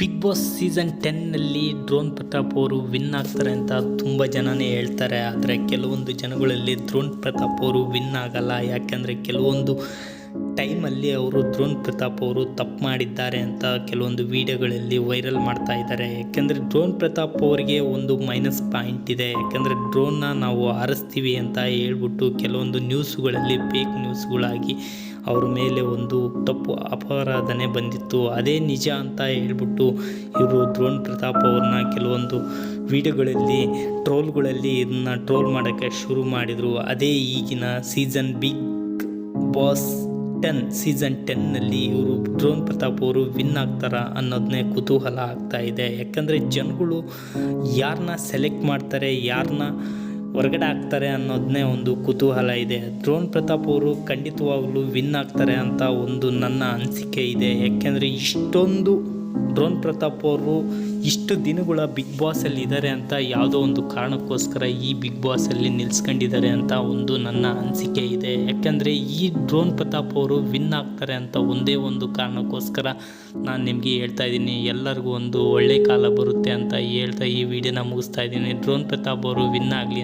Big Boss season ಟೆನ್ನಲ್ಲಿ drone Pratap ಅವರು win ಆಗ್ತಾರೆ ಅಂತ ತುಂಬ ಜನನೇ ಹೇಳ್ತಾರೆ. ಆದರೆ ಕೆಲವೊಂದು ಜನಗಳಲ್ಲಿ ಡ್ರೋನ್ ಪ್ರತಾಪ್ ಅವರು ವಿನ್ ಆಗಲ್ಲ. ಯಾಕೆಂದರೆ ಕೆಲವೊಂದು ಟೈಮಲ್ಲಿ ಅವರು ಡ್ರೋನ್ ಪ್ರತಾಪ್ ಅವರು ತಪ್ಪು ಮಾಡಿದ್ದಾರೆ ಅಂತ ಕೆಲವೊಂದು ವಿಡಿಯೋಗಳಲ್ಲಿ ವೈರಲ್ ಮಾಡ್ತಾ ಇದ್ದಾರೆ. ಯಾಕೆಂದರೆ ಡ್ರೋನ್ ಪ್ರತಾಪ್ ಅವರಿಗೆ ಒಂದು ಮೈನಸ್ ಪಾಯಿಂಟ್ ಇದೆ. ಯಾಕೆಂದರೆ ಡ್ರೋನ್ನ ನಾವು ಹಾರಿಸ್ತೀವಿ ಅಂತ ಹೇಳ್ಬಿಟ್ಟು ಕೆಲವೊಂದು ನ್ಯೂಸ್ಗಳಲ್ಲಿ ಫೇಕ್ ನ್ಯೂಸ್ಗಳಾಗಿ ಅವ್ರ ಮೇಲೆ ಒಂದು ತಪ್ಪು ಅಪರಾಧನೆ ಬಂದಿತ್ತು. ಅದೇ ನಿಜ ಅಂತ ಹೇಳ್ಬಿಟ್ಟು ಇವರು ದ್ರೋಣ್ ಪ್ರತಾಪ್ ಅವ್ರನ್ನ ಕೆಲವೊಂದು ವಿಡಿಯೋಗಳಲ್ಲಿ, ಟ್ರೋಲ್ಗಳಲ್ಲಿ ಇದನ್ನ ಟ್ರೋಲ್ ಮಾಡೋಕ್ಕೆ ಶುರು ಮಾಡಿದರು. ಅದೇ ಈಗಿನ season Big Boss ten, season ಟೆನ್ನಲ್ಲಿ ಇವರು ಡ್ರೋನ್ ಪ್ರತಾಪ್ ಅವರು ವಿನ್ ಆಗ್ತಾರ ಅನ್ನೋದನ್ನೇ ಕುತೂಹಲ ಆಗ್ತಾ ಇದೆ. ಯಾಕಂದರೆ ಜನಗಳು ಯಾರನ್ನ ಸೆಲೆಕ್ಟ್ ಮಾಡ್ತಾರೆ ಯಾರನ್ನ ಹೊರಗಡೆ ಆಗ್ತಾರೆ ಅನ್ನೋದನ್ನೇ ಒಂದು ಕುತೂಹಲ ಇದೆ. ಡ್ರೋನ್ ಪ್ರತಾಪ್ ಅವರು ಖಂಡಿತವಾಗಲೂ ವಿನ್ ಆಗ್ತಾರೆ ಅಂತ ಒಂದು ನನ್ನ ಅನಿಸಿಕೆ ಇದೆ. ಯಾಕೆಂದರೆ ಇಷ್ಟೊಂದು ಡ್ರೋನ್ ಪ್ರತಾಪ್ ಅವರು ಇಷ್ಟು ದಿನಗಳ ಬಿಗ್ ಬಾಸಲ್ಲಿ ಇದ್ದಾರೆ ಅಂತ ಯಾವುದೋ ಒಂದು ಕಾರಣಕ್ಕೋಸ್ಕರ ಈ ಬಿಗ್ ಬಾಸಲ್ಲಿ ನಿಲ್ಸ್ಕೊಂಡಿದ್ದಾರೆ ಅಂತ ಒಂದು ನನ್ನ ಅನಿಸಿಕೆ ಇದೆ. ಯಾಕೆಂದರೆ ಈ ಡ್ರೋನ್ ಪ್ರತಾಪ್ ಅವರು ವಿನ್ ಆಗ್ತಾರೆ ಅಂತ ಒಂದೇ ಒಂದು ಕಾರಣಕ್ಕೋಸ್ಕರ ನಾನು ನಿಮಗೆ ಹೇಳ್ತಾ ಇದ್ದೀನಿ. ಎಲ್ಲರಿಗೂ ಒಂದು ಒಳ್ಳೆ ಕಾಲ ಬರುತ್ತೆ ಅಂತ ಹೇಳ್ತಾ ಈ ವಿಡಿಯೋನ ಮುಗಿಸ್ತಾ ಇದ್ದೀನಿ. ಡ್ರೋನ್ ಪ್ರತಾಪ್ ಅವರು ವಿನ್ ಆಗಲಿ